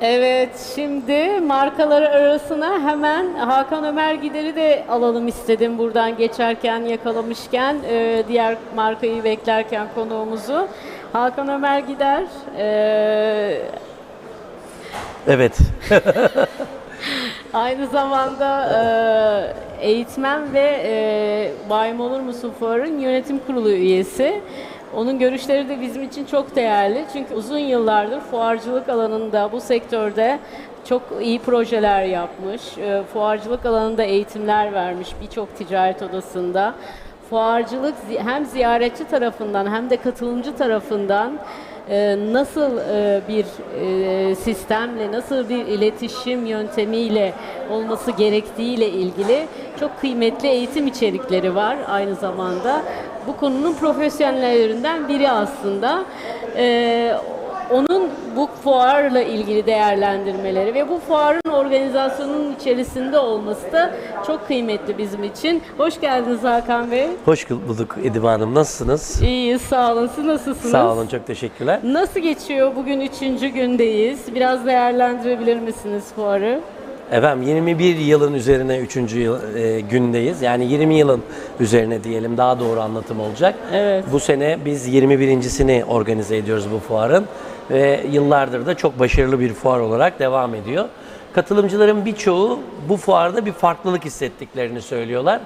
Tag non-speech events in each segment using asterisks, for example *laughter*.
Evet, şimdi markaları arasına hemen Hakan Ömer Gider'i de alalım istedim buradan geçerken yakalamışken e, diğer markayı beklerken konuğumuzu. Hakan Ömer Gider, e, Evet. *laughs* aynı zamanda e, eğitmen ve e, Bayım Olur Musun Fuar'ın yönetim kurulu üyesi. Onun görüşleri de bizim için çok değerli. Çünkü uzun yıllardır fuarcılık alanında, bu sektörde çok iyi projeler yapmış. E, fuarcılık alanında eğitimler vermiş birçok ticaret odasında. Fuarcılık hem ziyaretçi tarafından hem de katılımcı tarafından e, nasıl e, bir sistemle, nasıl bir iletişim yöntemiyle olması gerektiğiyle ilgili çok kıymetli eğitim içerikleri var aynı zamanda. Bu konunun profesyonellerinden biri aslında. E, onun bu fuarla ilgili değerlendirmeleri ve bu fuarın organizasyonunun içerisinde olması da çok kıymetli bizim için. Hoş geldiniz Hakan Bey. Hoş bulduk Edip Hanım. Nasılsınız? İyiyiz, sağ olun. Siz nasılsınız? Sağ olun, çok teşekkürler. Nasıl geçiyor? Bugün üçüncü gündeyiz. Biraz değerlendirebilir misiniz fuarı? Efendim 21 yılın üzerine 3. Yıl, e, gündeyiz. Yani 20 yılın üzerine diyelim daha doğru anlatım olacak. Evet. Bu sene biz 21.sini organize ediyoruz bu fuarın. Ve yıllardır da çok başarılı bir fuar olarak devam ediyor. Katılımcıların birçoğu bu fuarda bir farklılık hissettiklerini söylüyorlar.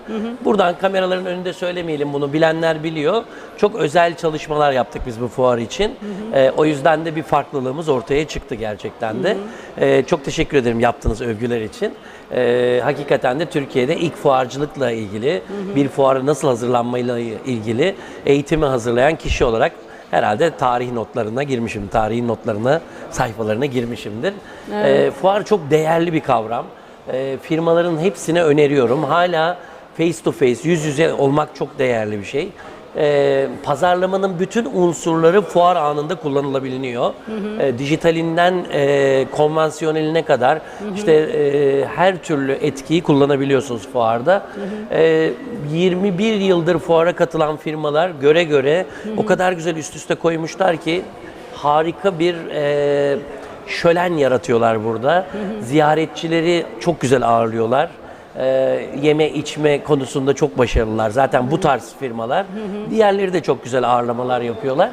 Buradan kameraların önünde söylemeyelim bunu bilenler biliyor. Çok özel çalışmalar yaptık biz bu fuar için. Ee, o yüzden de bir farklılığımız ortaya çıktı gerçekten de. Ee, çok teşekkür ederim yaptığınız övgüler için. Ee, hakikaten de Türkiye'de ilk fuarcılıkla ilgili, bir fuara nasıl hazırlanmayla ilgili eğitimi hazırlayan kişi olarak herhalde tarih notlarına girmişim. Tarihin notlarına, sayfalarına girmişimdir. Ee, fuar çok değerli bir kavram. Ee, firmaların hepsine öneriyorum. Hala face to face, yüz yüze olmak çok değerli bir şey. Ee, pazarlamanın bütün unsurları fuar anında kullanılabiliyor. Ee, dijitalinden e, konvansiyoneline kadar işte e, her türlü etkiyi kullanabiliyorsunuz fuarda. Ee, 21 yıldır fuara katılan firmalar göre göre o kadar güzel üst üste koymuşlar ki harika bir e, şölen yaratıyorlar burada. Ziyaretçileri çok güzel ağırlıyorlar. Ee, yeme içme konusunda çok başarılılar. Zaten bu tarz firmalar. Diğerleri de çok güzel ağırlamalar yapıyorlar.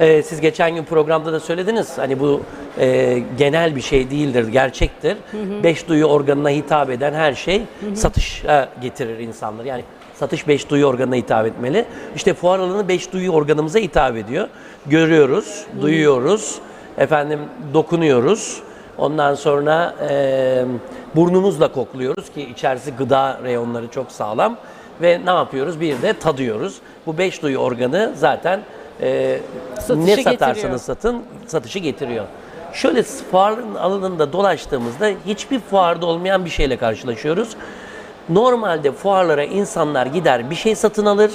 Ee, siz geçen gün programda da söylediniz. Hani bu e, genel bir şey değildir, gerçektir. Beş duyu organına hitap eden her şey satışa getirir insanları. Yani satış beş duyu organına hitap etmeli. İşte fuar alanı beş duyu organımıza hitap ediyor. Görüyoruz, duyuyoruz, efendim dokunuyoruz. Ondan sonra e, burnumuzla kokluyoruz ki içerisi gıda reyonları çok sağlam. Ve ne yapıyoruz? Bir de tadıyoruz. Bu beş duyu organı zaten e, Satışı ne getiriyor. satarsanız satın satışı getiriyor. Şöyle fuarın alanında dolaştığımızda hiçbir fuarda olmayan bir şeyle karşılaşıyoruz. Normalde fuarlara insanlar gider bir şey satın alır.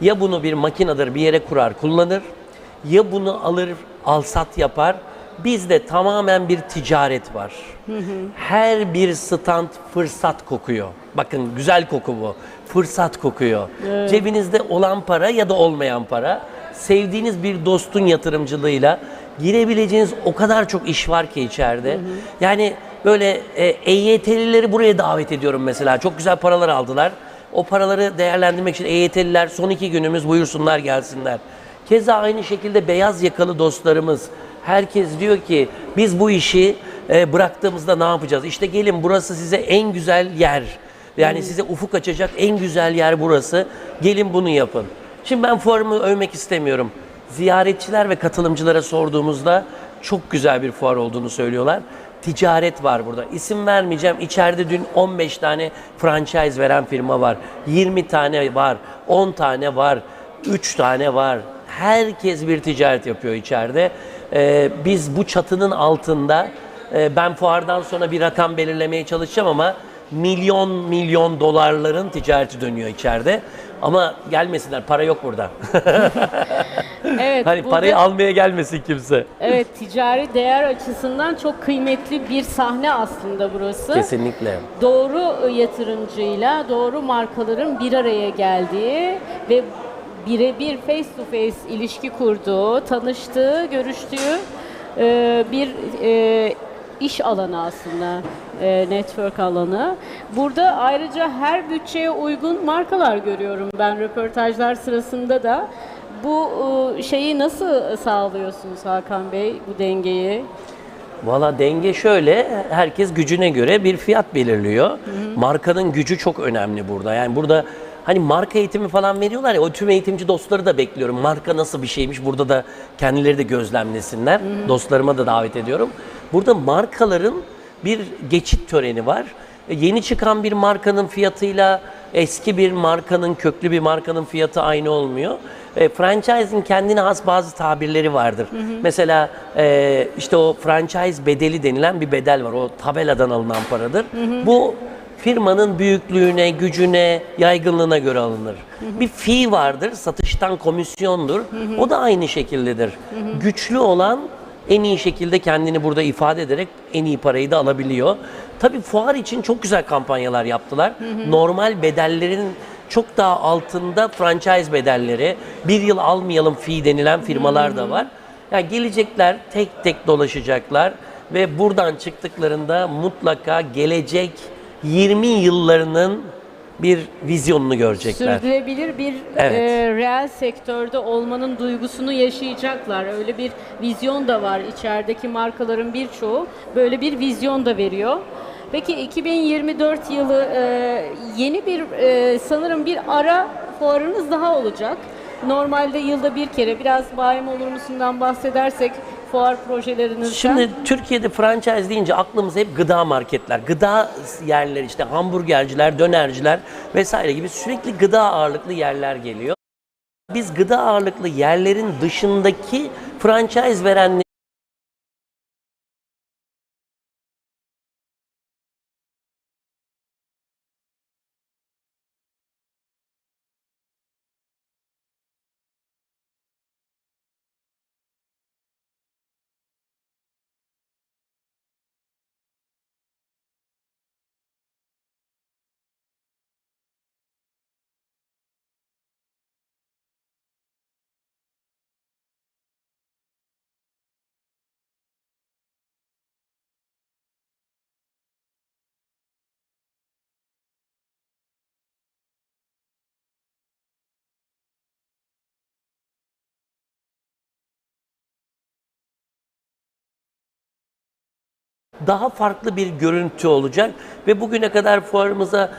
Ya bunu bir makinedir bir yere kurar kullanır. Ya bunu alır alsat yapar. Bizde tamamen bir ticaret var. Her bir stand fırsat kokuyor. Bakın güzel koku bu. Fırsat kokuyor. Cebinizde olan para ya da olmayan para. Sevdiğiniz bir dostun yatırımcılığıyla girebileceğiniz o kadar çok iş var ki içeride. Yani böyle e, EYT'lileri buraya davet ediyorum mesela. Çok güzel paralar aldılar. O paraları değerlendirmek için EYT'liler son iki günümüz buyursunlar gelsinler. Keza aynı şekilde beyaz yakalı dostlarımız. Herkes diyor ki biz bu işi e, bıraktığımızda ne yapacağız? İşte gelin burası size en güzel yer. Yani size ufuk açacak en güzel yer burası. Gelin bunu yapın. Şimdi ben fuarımı övmek istemiyorum. Ziyaretçiler ve katılımcılara sorduğumuzda çok güzel bir fuar olduğunu söylüyorlar. Ticaret var burada. İsim vermeyeceğim. İçeride dün 15 tane franchise veren firma var. 20 tane var. 10 tane var. 3 tane var. Herkes bir ticaret yapıyor içeride. Ee, biz bu çatının altında e, ben fuardan sonra bir rakam belirlemeye çalışacağım ama milyon milyon dolarların ticareti dönüyor içeride. Ama gelmesinler. Para yok burada. *laughs* Evet. hani burada- parayı almaya gelmesin kimse. Evet, ticari değer açısından çok kıymetli bir sahne aslında burası. Kesinlikle. Doğru yatırımcıyla doğru markaların bir araya geldiği ve birebir face to face ilişki kurduğu, tanıştığı, görüştüğü e, bir e, iş alanı aslında, e, network alanı. Burada ayrıca her bütçeye uygun markalar görüyorum ben röportajlar sırasında da. Bu e, şeyi nasıl sağlıyorsunuz Hakan Bey, bu dengeyi? Valla denge şöyle, herkes gücüne göre bir fiyat belirliyor. Markanın gücü çok önemli burada. Yani burada hani marka eğitimi falan veriyorlar ya, o tüm eğitimci dostları da bekliyorum. Marka nasıl bir şeymiş, burada da kendileri de gözlemlesinler. Dostlarıma da davet ediyorum. Burada markaların bir geçit töreni var. E, Yeni çıkan bir markanın fiyatıyla eski bir markanın, köklü bir markanın fiyatı aynı olmuyor. E, franchise'in kendine has bazı tabirleri vardır. Mesela e, işte o franchise bedeli denilen bir bedel var. O tabeladan alınan paradır. Bu firmanın büyüklüğüne, gücüne, yaygınlığına göre alınır. Bir fee vardır, satıştan komisyondur. O da aynı şekildedir. Güçlü olan en iyi şekilde kendini burada ifade ederek en iyi parayı da alabiliyor. Tabii fuar için çok güzel kampanyalar yaptılar. Normal bedellerin çok daha altında franchise bedelleri, bir yıl almayalım fee denilen firmalar da var. Yani gelecekler, tek tek dolaşacaklar ve buradan çıktıklarında mutlaka gelecek 20 yıllarının bir vizyonunu görecekler. Sürdürülebilir bir Evet. e, reel sektörde olmanın duygusunu yaşayacaklar. Öyle bir vizyon da var. İçerideki markaların birçoğu böyle bir vizyon da veriyor. Peki 2024 yılı e, yeni bir e, sanırım bir ara fuarınız daha olacak. Normalde yılda bir kere biraz bayim olur musundan bahsedersek fuar projelerinizden. Şimdi Türkiye'de franchise deyince aklımıza hep gıda marketler, gıda yerleri işte hamburgerciler, dönerciler vesaire gibi sürekli gıda ağırlıklı yerler geliyor. Biz gıda ağırlıklı yerlerin dışındaki franchise verenleri daha farklı bir görüntü olacak ve bugüne kadar fuarımıza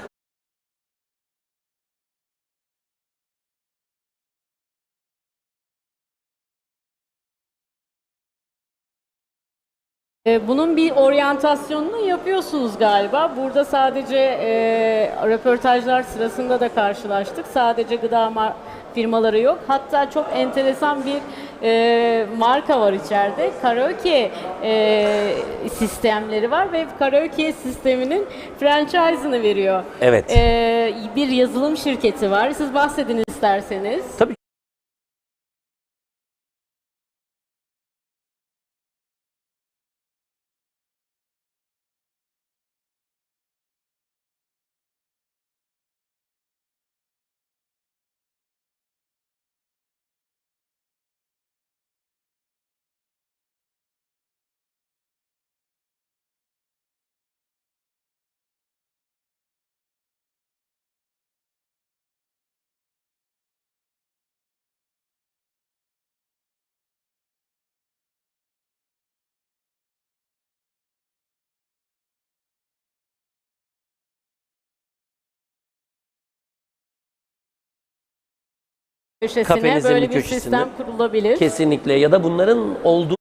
E, Bunun bir oryantasyonunu yapıyorsunuz galiba. Burada sadece e, röportajlar sırasında da karşılaştık. Sadece gıda mar- firmaları yok. Hatta çok enteresan bir e, marka var içeride. Karaoke e, sistemleri var ve karaoke sisteminin franchise'ını veriyor. Evet. E, bir yazılım şirketi var. Siz bahsedin isterseniz. tabii Köşesine Kafenizin böyle bir bir köşesinde. sistem kurulabilir. kesinlikle ya da bunların olduğu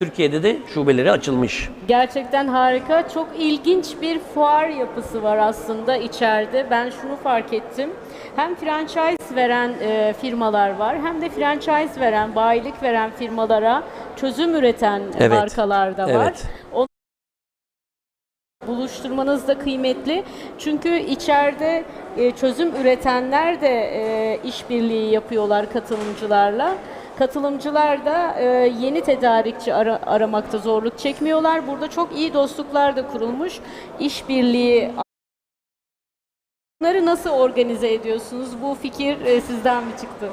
Türkiye'de de şubeleri açılmış. Gerçekten harika. Çok ilginç bir fuar yapısı var aslında içeride. Ben şunu fark ettim. Hem franchise veren e, firmalar var hem de franchise veren, bayilik veren firmalara çözüm üreten Evet. markalar da var. Evet. Buluşturmanız da kıymetli. Çünkü içeride e, çözüm üretenler de e, işbirliği yapıyorlar katılımcılarla. Katılımcılar da e, yeni tedarikçi ara- aramakta zorluk çekmiyorlar. Burada çok iyi dostluklar da kurulmuş. İşbirliği Bunları nasıl organize ediyorsunuz? Bu fikir e, sizden mi çıktı?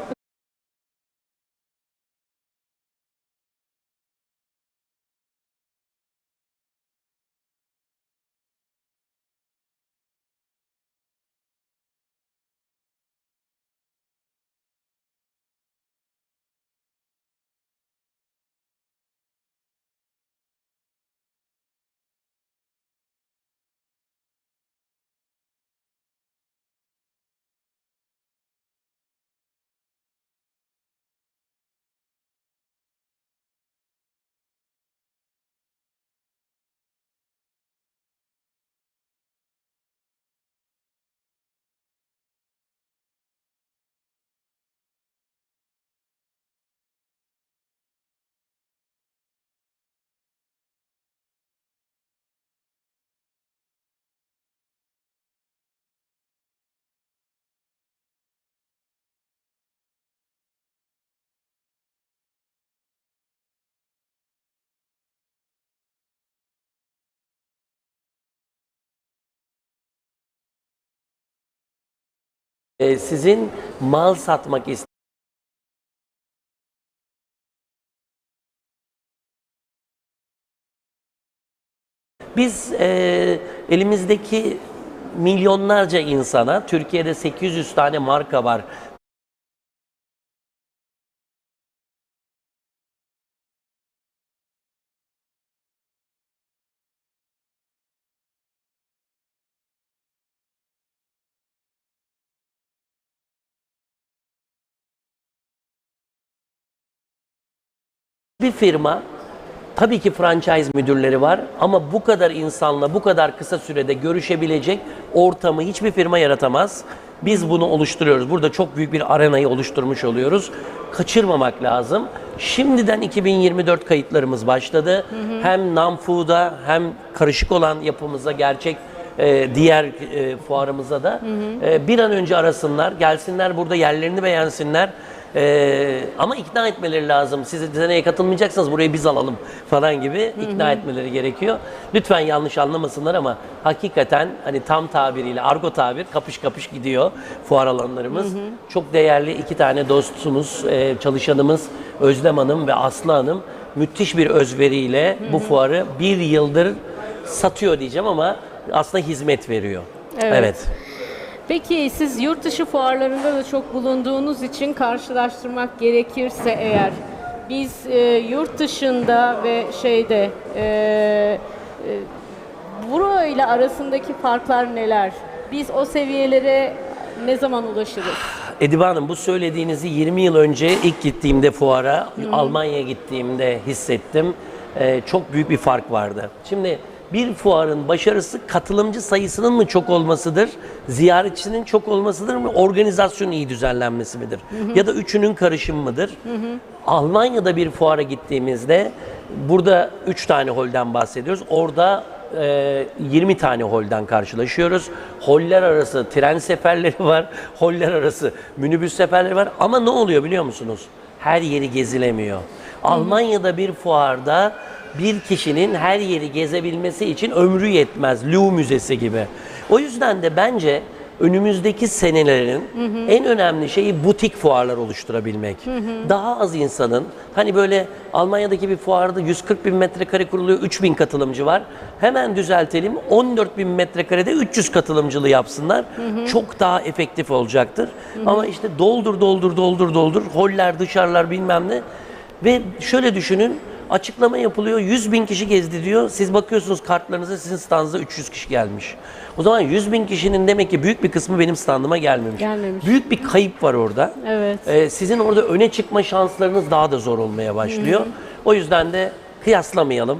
Ee, sizin mal satmak ist- Biz e, elimizdeki milyonlarca insana, Türkiye'de 800 tane marka var. Bir firma tabii ki franchise müdürleri var ama bu kadar insanla bu kadar kısa sürede görüşebilecek ortamı hiçbir firma yaratamaz. Biz bunu oluşturuyoruz. Burada çok büyük bir arenayı oluşturmuş oluyoruz. Kaçırmamak lazım. Şimdiden 2024 kayıtlarımız başladı. Hem Namfu'da hem karışık olan yapımıza gerçek e, diğer e, fuarımıza da e, bir an önce arasınlar, gelsinler burada yerlerini beğensinler. Ee, ama ikna etmeleri lazım. Siz seneye katılmayacaksanız burayı biz alalım falan gibi ikna etmeleri gerekiyor. Lütfen yanlış anlamasınlar ama hakikaten hani tam tabiriyle argo tabir kapış kapış gidiyor fuar alanlarımız. Çok değerli iki tane dostumuz, e, çalışanımız Özlem Hanım ve Aslı Hanım müthiş bir özveriyle bu fuarı bir yıldır satıyor diyeceğim ama aslında hizmet veriyor. Evet. evet. Peki siz yurt dışı fuarlarında da çok bulunduğunuz için karşılaştırmak gerekirse eğer biz e, yurt dışında ve şeyde e, e, burayla arasındaki farklar neler? Biz o seviyelere ne zaman ulaşırız? Edibe Hanım bu söylediğinizi 20 yıl önce ilk gittiğimde fuara, Almanya'ya gittiğimde hissettim. Ee, çok büyük bir fark vardı. Şimdi bir fuarın başarısı katılımcı sayısının mı çok olmasıdır, ziyaretçinin çok olmasıdır mı, organizasyonun iyi düzenlenmesi midir? Ya da üçünün karışımı mıdır? Almanya'da bir fuara gittiğimizde burada 3 tane holden bahsediyoruz. Orada e, 20 tane holden karşılaşıyoruz. Holler arası tren seferleri *laughs* var, holler arası minibüs seferleri var. Ama ne oluyor biliyor musunuz? Her yeri gezilemiyor. Almanya'da bir fuarda bir kişinin her yeri gezebilmesi için ömrü yetmez. Louvre Müzesi gibi. O yüzden de bence önümüzdeki senelerin en önemli şeyi butik fuarlar oluşturabilmek. Daha az insanın hani böyle Almanya'daki bir fuarda 140 bin metrekare kuruluyor, 3 bin katılımcı var. Hemen düzeltelim 14 bin metrekarede 300 katılımcılı yapsınlar. Çok daha efektif olacaktır. Ama işte doldur doldur doldur doldur holler dışarılar bilmem ne. Ve şöyle düşünün açıklama yapılıyor 100 bin kişi gezdi diyor. Siz bakıyorsunuz kartlarınıza sizin standınıza 300 kişi gelmiş. O zaman 100 bin kişinin demek ki büyük bir kısmı benim standıma gelmemiş. Gelmemiş. Büyük bir kayıp var orada. Evet. Ee, sizin orada öne çıkma şanslarınız daha da zor olmaya başlıyor. O yüzden de kıyaslamayalım.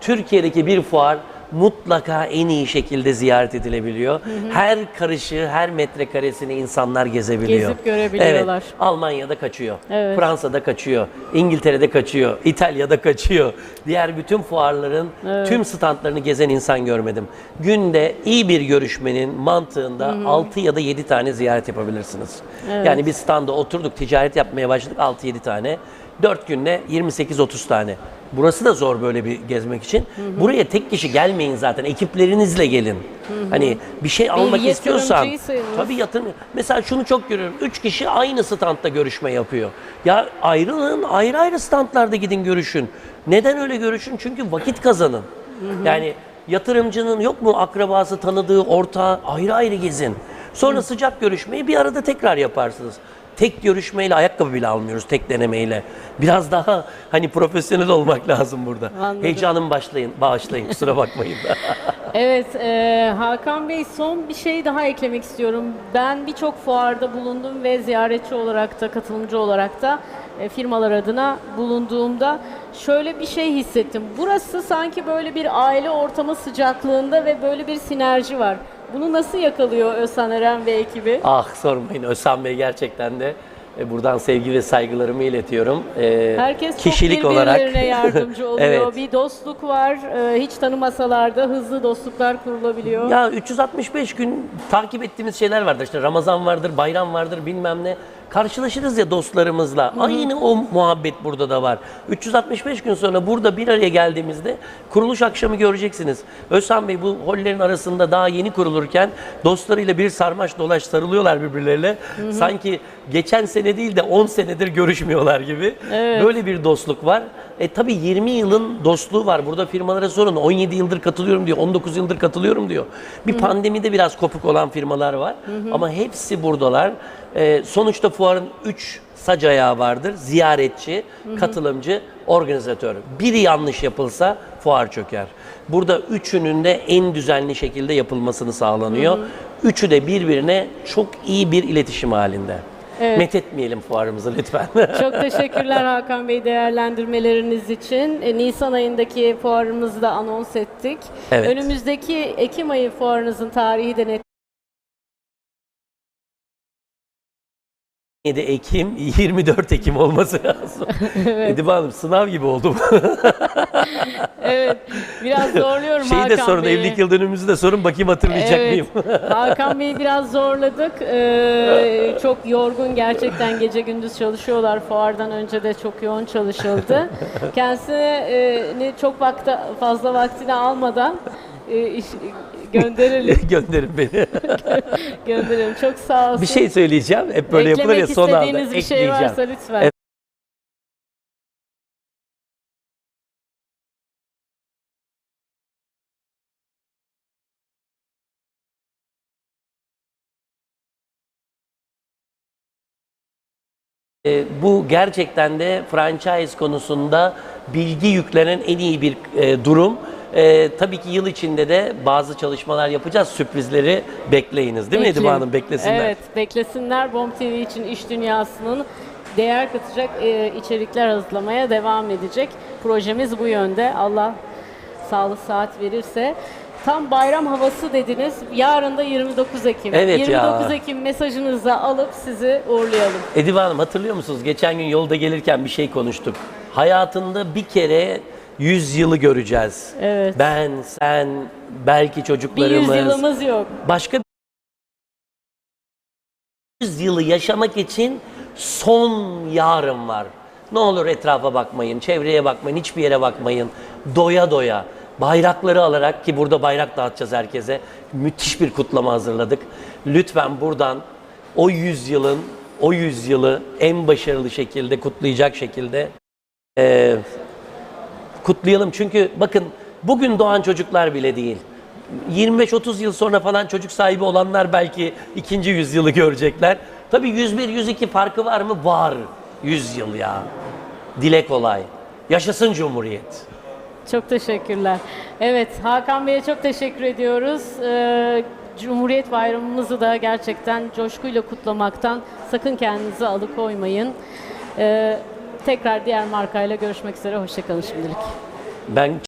Türkiye'deki bir fuar mutlaka en iyi şekilde ziyaret edilebiliyor. Her karışı, her metrekaresini insanlar gezebiliyor. Gezip görebiliyorlar. Evet, Almanya'da kaçıyor. Evet. Fransa'da kaçıyor. İngiltere'de kaçıyor. İtalya'da kaçıyor. Diğer bütün fuarların tüm standlarını gezen insan görmedim. Günde iyi bir görüşmenin mantığında 6 ya da 7 tane ziyaret yapabilirsiniz. Yani biz standa oturduk, ticaret yapmaya başladık 6-7 tane. 4 günde 28-30 tane. Burası da zor böyle bir gezmek için. Buraya tek kişi gelmeyin zaten. Ekiplerinizle gelin. Hani bir şey almak istiyorsan yatırımcıyı sayılırız. tabii yatırım. Mesela şunu çok görüyorum. Üç kişi aynı standta görüşme yapıyor. Ya ayrılın, ayrı ayrı standlarda gidin görüşün. Neden öyle görüşün? Çünkü vakit kazanın. Yani yatırımcının yok mu akrabası, tanıdığı, ortağı ayrı ayrı gezin. Sonra sıcak görüşmeyi bir arada tekrar yaparsınız. Tek görüşmeyle ayakkabı bile almıyoruz, tek denemeyle. Biraz daha hani profesyonel olmak lazım burada. Anladım. Heyecanım başlayın, bağışlayın, kusura bakmayın. *laughs* Evet, e, Hakan Bey son bir şey daha eklemek istiyorum. Ben birçok fuarda bulundum ve ziyaretçi olarak da, katılımcı olarak da e, firmalar adına bulunduğumda şöyle bir şey hissettim. Burası sanki böyle bir aile ortamı sıcaklığında ve böyle bir sinerji var. Bunu nasıl yakalıyor Özhan Eren ve ekibi? Ah sormayın Özhan Bey gerçekten de e, buradan sevgi ve saygılarımı iletiyorum. E, Herkes kişilik çok olarak *laughs* yardımcı oluyor. Evet. Bir dostluk var. e, hiç tanımasalar da hızlı dostluklar kurulabiliyor. Ya 365 gün takip ettiğimiz şeyler vardır. İşte Ramazan vardır, bayram vardır, bilmem ne. Karşılaşırız ya dostlarımızla. Aynı o muhabbet burada da var. 365 gün sonra burada bir araya geldiğimizde kuruluş akşamı göreceksiniz. Özhan Bey bu hollerin arasında daha yeni kurulurken dostlarıyla bir sarmaş dolaş sarılıyorlar birbirlerine. Sanki geçen sene değil de 10 senedir görüşmüyorlar gibi. Böyle bir dostluk var. E tabii 20 yılın dostluğu var. Burada firmalara sorun. 17 yıldır katılıyorum diyor. 19 yıldır katılıyorum diyor. Bir pandemide biraz kopuk olan firmalar var. Ama hepsi buradalar. E, sonuçta fuarın 3 sac ayağı vardır. Ziyaretçi, katılımcı, organizatör. Biri yanlış yapılsa fuar çöker. Burada üçünün de en düzenli şekilde yapılmasını sağlanıyor. Üçü de birbirine çok iyi bir iletişim halinde. Evet. Methetmeyelim fuarımızı lütfen. *laughs* Çok teşekkürler Hakan Bey değerlendirmeleriniz için. E, Nisan ayındaki fuarımızı da anons ettik. Evet. Önümüzdeki Ekim ayı fuarınızın tarihi de net. 7 Ekim, 24 Ekim olması lazım. *laughs* Edip Hanım sınav gibi oldum. *laughs* Evet, biraz zorluyorum Şeyi Hakan de sorun, Bey'i. evlilik yıl dönümümüzü de sorun bakayım hatırlayacak mıyım? *laughs* Hakan Bey'i biraz zorladık. Ee, çok yorgun gerçekten gece gündüz çalışıyorlar. Fuardan önce de çok yoğun çalışıldı. Kendisine e, çok vakti, fazla vaktini almadan e, iş, gönderelim. *laughs* Gönderin beni. *laughs* gönderelim. Çok sağ olsun. bir şey söyleyeceğim. Hep böyle yapılır Eklemek ya son anda. istediğiniz bir şey varsa lütfen. Evet. E, bu gerçekten de franchise konusunda bilgi yüklenen en iyi bir e, durum. E, tabii ki yıl içinde de bazı çalışmalar yapacağız. Sürprizleri bekleyiniz değil mi Edip Bekleyin. Hanım? Beklesinler. Evet, beklesinler. Bomb TV için iş dünyasının değer katacak e, içerikler hazırlamaya devam edecek. Projemiz bu yönde. Allah sağlık saat verirse. Tam bayram havası dediniz. Yarın da 29 Ekim. Evet 29 ya. Ekim mesajınızı alıp sizi uğurlayalım. Edip Hanım hatırlıyor musunuz? Geçen gün yolda gelirken bir şey konuştuk. Hayatında bir kere 100 yılı göreceğiz. Evet. Ben, sen, belki Bir çocuklarımız. yüzyılımız yok. Başka 100 yılı yaşamak için son yarın var. Ne olur etrafa bakmayın, çevreye bakmayın, hiçbir yere bakmayın. Doya doya. Bayrakları alarak ki burada bayrak dağıtacağız herkese. Müthiş bir kutlama hazırladık. Lütfen buradan o yüzyılın, o yüzyılı en başarılı şekilde kutlayacak şekilde eee, kutlayalım. Çünkü bakın bugün doğan çocuklar bile değil. 25-30 yıl sonra falan çocuk sahibi olanlar belki ikinci yüzyılı görecekler. Tabii 101-102 farkı var mı? Var. 100 yıl ya. Dile kolay. Yaşasın Cumhuriyet. Çok teşekkürler. Evet, Hakan Bey'e çok teşekkür ediyoruz. Ee, Cumhuriyet Bayramımızı da gerçekten coşkuyla kutlamaktan sakın kendinizi alıkoymayın. Ee, tekrar diğer markayla görüşmek üzere. Hoşçakalın şimdilik. Ben